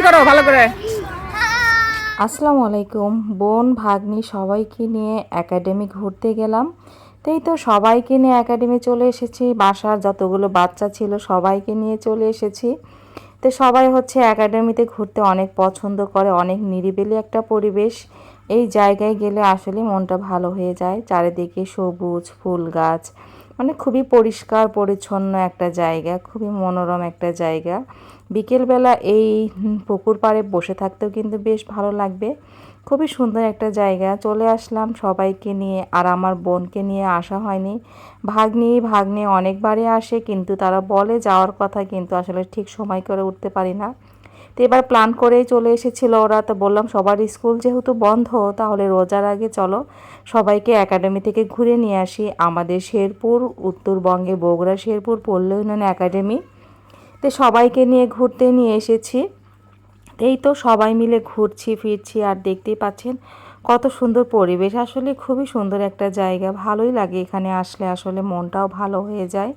High করো, ভালো করে। আসসালামু আলাইকুম বোন, ভাগ্নি, সবাইকে নিয়ে একাডেমি ঘুরতে গেলাম। তাই তো সবাইকে নিয়ে একাডেমি চলে এসেছি। বাসার যতগুলো বাচ্চা ছিল সবাইকে নিয়ে চলে এসেছি। তো সবাই হচ্ছে একাডেমিতে ঘুরতে অনেক পছন্দ করে, অনেক নিরিবিলি একটা পরিবেশ। এই জায়গায় গেলে আসলে মনটা ভালো হয়ে যায়। চারিদিকে সবুজ ফুল গাছ মানে খুবই পরিষ্কার, পরিচ্ছন্ন একটা জায়গা, খুবই মনোরম একটা জায়গা। বিকেলবেলা এই পুকুর পাড়ে বসে থাকতেও কিন্তু বেশ ভালো লাগবে। খুবই সুন্দর একটা জায়গা। চলে আসলাম সবাইকে নিয়ে আর আমার বোনকে নিয়ে আসা হয়নি। ভাগ্নি, ভাগ্নে অনেকবারই আসে কিন্তু তারা বলে যাওয়ার কথা কিন্তু আসলে ঠিক সময় করে উঠতে পারি না। তো এবার প্ল্যান করেই চলে এসেছিল ওরা। তো বললাম সবার স্কুল যেহেতু বন্ধ, তাহলে রোজার আগে চলো। সবাইকে একাডেমি থেকে ঘুরে নিয়ে আসি। আমাদের শেরপুর, উত্তরবঙ্গে বগুড়া, শেরপুর, পল্লী উন্নয়ন একাডেমি তো সবাইকে নিয়ে ঘুরতে নিয়ে এসেছি। এই তো সবাই মিলে ঘুরছি, ফিরছি আর দেখতেই পাচ্ছেন কত সুন্দর পরিবেশ। আসলে খুবই সুন্দর একটা জায়গা, ভালোই লাগে এখানে আসলে। আসলে মনটাও ভালো হয়ে যায়।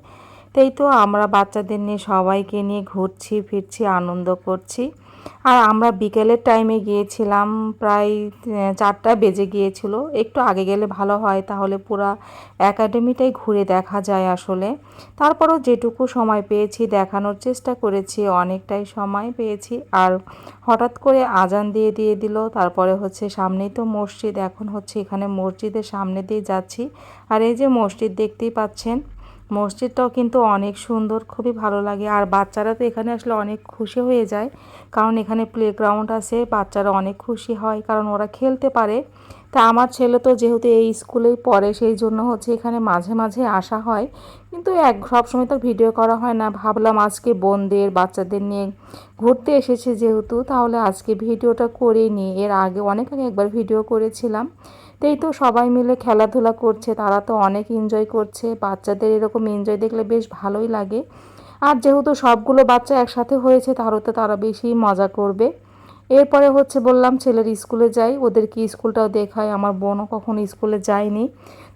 তাই তো আমরা বাচ্চাদের নিয়ে সবাইকে নিয়ে ঘুরছি, ফিরছি, আনন্দ করছি। আর আমরা বিকেলের টাইমে গিয়েছিলাম, প্রায় চারটা বেজে গিয়েছিল। একটু আগে গেলে ভালো হয়, তাহলে পুরো একাডেমিটাই ঘুরে দেখা যায় আসলে। তারপরও যেটুকু সময় পেয়েছি, দেখানোর চেষ্টা করেছি, অনেকটাই সময় পেয়েছি। আর হঠাৎ করে আজান দিয়ে দিয়ে দিল, তারপরে হচ্ছে সামনেই তো মসজিদ, এখন হচ্ছে এখানে মসজিদের সামনে দিয়ে যাচ্ছি। আর এই যে মসজিদ দেখতেই পাচ্ছেন মসজিদটাও কিন্তু অনেক সুন্দর, খুবই ভালো লাগে। আর বাচ্চারা তো এখানে আসলে অনেক খুশি হয়ে যায়। কারণ এখানে প্লেগ্রাউন্ড আছে, বাচ্চারা অনেক খুশি হয়, কারণ ওরা খেলতে পারে। তা আমার ছেলে তো যেহেতু এই স্কুলেই পড়ে, সেই জন্য হচ্ছে এখানে মাঝে মাঝে আসা হয়। কিন্তু এক সবসময় তো ভিডিও করা হয় না। ভাবলাম আজকে বোনদের, বাচ্চাদের নিয়ে ঘুরতে এসেছে যেহেতু, তাহলে আজকে ভিডিওটা করে নিই। এর আগে, অনেক আগে একবার ভিডিও করেছিলাম। তো এই তো সবাই মিলে খেলাধুলা করছে, তারা তো অনেক এনজয় করছে, বাচ্চাদের এরকম এনজয় দেখলে বেশ ভালোই লাগে। আর যেহেতু সবগুলো বাচ্চা একসাথে হয়েছে, তাহলে তো তারা বেশি মজা করবে। এরপরে হচ্ছে বললাম, ছেলের স্কুলে যাই ওদেরকে স্কুলটাও দেখায়, আমার বোনও কখনো স্কুলে যায়নি।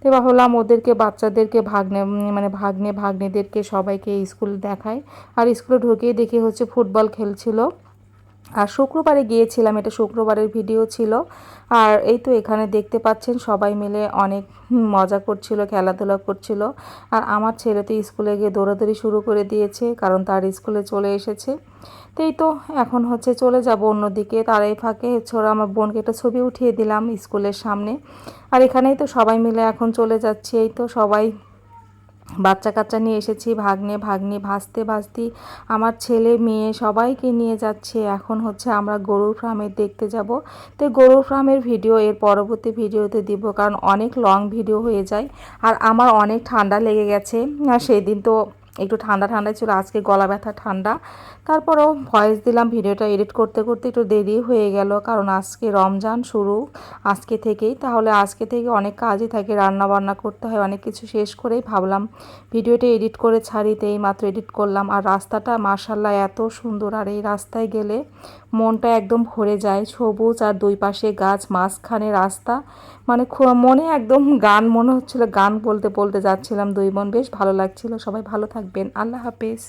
তো ভাবলাম ওদেরকে, বাচ্চাদেরকে, ভাগ্নে মানে ভাগ্নে, ভাগ্নেদেরকে সবাইকে স্কুল দেখায়। আর স্কুলে ঢুকেই দেখি হচ্ছে ফুটবল খেলছিল। আর শুক্রবারে গিয়েছিলাম, এটা শুক্রবারের ভিডিও ছিল। আর এই তো এখানে দেখতে পাচ্ছেন, সবাই মিলে অনেক মজা করছিল, খেলাধুলা করছিল। আর আমার ছেলে তো স্কুলে গিয়ে দৌড়াদৌড়ি শুরু করে দিয়েছে, কারণ তার স্কুলে চলে এসেছে। তো এই তো এখন হচ্ছে চলে যাব অন্যদিকে, তার এই ফাঁকে ওরা আমার বোনকে একটা ছবি উঠিয়ে দিলাম স্কুলের সামনে। আর এখানেই তো সবাই মিলে এখন চলে যাচ্ছি, এই তো সবাই বাচ্চা কাচ্চা নিয়ে এসেছি, ভাগ্নে ভাগ্নে, ভাসতে ভাসতে। আমার ছেলে, মেয়ে সবাইকে নিয়ে যাচ্ছে। এখন হচ্ছে আমরা গরুর ফার্মে দেখতে যাব। তো গরুর ফার্মের ভিডিও এর পরবর্তী ভিডিওতে দিব, কারণ অনেক লং ভিডিও হয়ে যায়। আর আমার অনেক ঠান্ডা লেগে গেছে। আর সেই দিন তো একটু ঠান্ডা ঠান্ডা ছিল, আজকে গলা ব্যথা ঠান্ডা। তারপরও ভয়েস দিলাম ভিডিওটা এডিট করতে করতে একটু দেরি হয়ে গেল, কারণ আজকে রমজান শুরু, আজকে থেকেই। তাহলে আজকে থেকে অনেক কাজই থাকে রান্না বান্না করতে হয়, অনেক কিছু শেষ করেই ভাবলাম ভিডিওটা এডিট করে ছাড়িতে এই মাত্র এডিট করলাম। আর রাস্তাটা মার্শাল্লাহ এত সুন্দর, আর এই রাস্তায় গেলে মনটা একদম ভরে যায়, সবুজ আর দুই পাশে গাছ, মাঝখানে রাস্তা। মানে মনে একদম গান, মনে হচ্ছিল গান বলতে বলতে যাচ্ছিলাম দুই বোন। বেশ ভালো লাগছিল। সবাই ভালো থাকবেন। আল্লাহ হাফেজ।